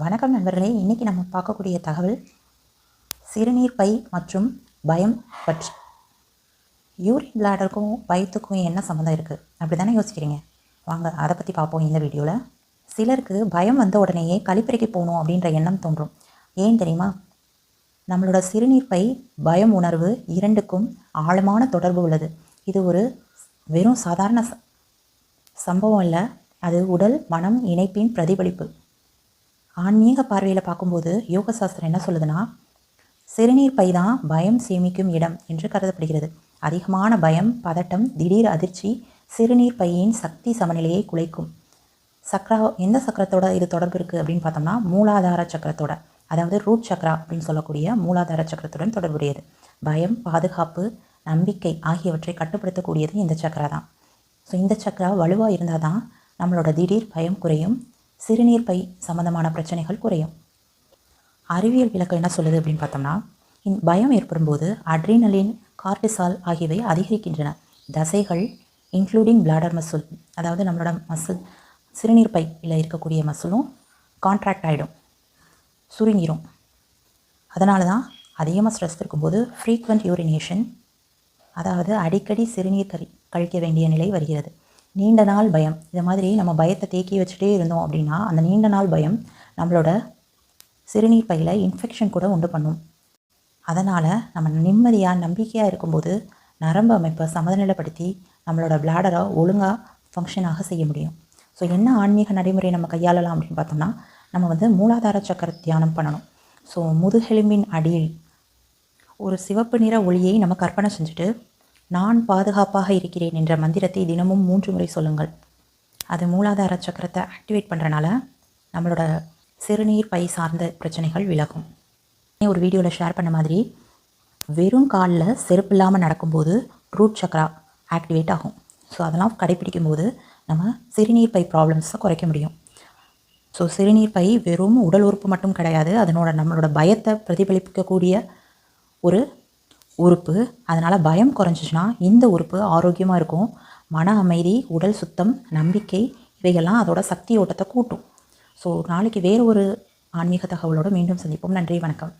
வணக்கம் நண்பர்களே. இன்றைக்கி நம்ம பார்க்கக்கூடிய தகவல் சிறுநீர் பை மற்றும் பயம் பற்றி. யூரின் பிளாடருக்கும் பயத்துக்கும் என்ன சம்மந்தம் இருக்குது அப்படி தானே யோசிக்கிறீங்க. வாங்க அதை பற்றி பார்ப்போம் இந்த வீடியோவில் சிலருக்கு பயம் வந்த உடனேயே கழிப்பறைக்கு போகணும் அப்படின்ற எண்ணம் தோன்றும். ஏன் தெரியுமா? நம்மளோட சிறுநீர் பை பயம் உணர்வு இரண்டுக்கும் ஆழமான தொடர்பு உள்ளது. இது ஒரு வெறும் சாதாரண ச- சம்பவம் இல்லை அது உடல் மனம் இணைப்பின் பிரதிபலிப்பு. ஆன்மீக பார்வையில் பார்க்கும்போது யோக சாஸ்திரம் என்ன சொல்லுதுன்னா சிறுநீர் பை தான் பயம் சேமிக்கும் இடம் என்று கருதப்படுகிறது. அதிகமான பயம் பதட்டம் திடீர் அதிர்ச்சி சிறுநீர் பையின் சக்தி சமநிலையை குலைக்கும். சக்ரா எந்த சக்கரத்தோட இது தொடர்பு இருக்குது அப்படின்னு பார்த்தோம்னா மூலாதார சக்கரத்தோட அதாவது ரூட் சக்ரா அப்படின்னு சொல்லக்கூடிய மூலாதார சக்கரத்துடன் தொடர்புடையது. பயம் பாதுகாப்பு நம்பிக்கை ஆகியவற்றை கட்டுப்படுத்தக்கூடியது இந்த சக்கரா தான். ஸோ இந்த சக்கரா வலுவாக இருந்தால் தான் நம்மளோட திடீர் பயம் குறையும் சிறுநீர் பை சம்பந்தமான பிரச்சனைகள் குறையும். அறிவியல் விளக்கம் என்ன சொல்லுது அப்படின்னு பார்த்தோம்னா பயம் பயம் ஏற்படும்போது அட்ரினலின் கார்டிசால் ஆகியவை அதிகரிக்கின்றன. தசைகள் இன்க்ளூடிங் பிளாடர் மசில் அதாவது நம்மளோட மசில் சிறுநீர் பையில் இருக்கக்கூடிய மசிலும் கான்ட்ராக்ட் ஆகிடும் சுருங்கிரும். அதனால தான் அதிகமாக ஸ்ட்ரெஸ் இருக்கும்போது ஃப்ரீக்வெண்ட் யூரினேஷன் அதாவது அடிக்கடி சிறுநீர் கழி கழிக்க வேண்டிய நிலை வருகிறது. நீண்ட நாள் பயம். இது மாதிரி நம்ம பயத்தை தேக்கி வச்சுட்டே இருந்தோம் அப்படின்னா அந்த நீண்ட நாள் பயம் நம்மளோட சிறுநீர் பையில் இன்ஃபெக்ஷன் கூட உண்டு பண்ணும். அதனால் நம்ம நிம்மதியாக நம்பிக்கையாக இருக்கும்போது நரம்பு அமைப்பை சமநிலைப்படுத்தி நம்மளோட பிளாடரை ஒழுங்காக ஃபங்க்ஷனாக செய்ய முடியும். ஸோ என்ன ஆன்மீக நடைமுறை நம்ம கையாளலாம் அப்படின்னு பார்த்தோம்னா நம்ம வந்து மூலாதார சக்கர தியானம் பண்ணணும். ஸோ முதுகெலும்பின் அடியில் ஒரு சிவப்பு நிற ஒளியை நம்ம கற்பனை செஞ்சுட்டு நான் பாதுகாப்பாக இருக்கிறேன் என்ற மந்திரத்தை தினமும் மூன்று முறை சொல்லுங்கள். அது மூலாதார சக்கரத்தை ஆக்டிவேட் பண்ணுறனால நம்மளோட சிறுநீர் பை சார்ந்த பிரச்சனைகள் விலகும். ஒரு வீடியோவில் ஷேர் பண்ண மாதிரி வெறும் காலில் செருப்பு இல்லாமல் நடக்கும்போது ரூட் சக்கரா ஆக்டிவேட் ஆகும். ஸோ அதெல்லாம் கடைப்பிடிக்கும் போது நம்ம சிறுநீர் பை ப்ராப்ளம்ஸை குறைக்க முடியும். ஸோ சிறுநீர் பை வெறும் உடல் உறுப்பு மட்டும் கிடையாது அதனோட நம்மளோட பயத்தை பிரதிபலிக்கக்கூடிய ஒரு உறுப்பு அதனால் பயம் குறைஞ்சிச்சுன்னா இந்த உறுப்பு ஆரோக்கியமாக இருக்கும். மன அமைதி உடல் சுத்தம் நம்பிக்கை இவைகள்லாம் அதோட சக்தி ஓட்டத்தை கூட்டும். ஸோ நாளைக்கு வேறு ஒரு ஆன்மீக தகவலோடு மீண்டும் சந்திப்போம். நன்றி வணக்கம்.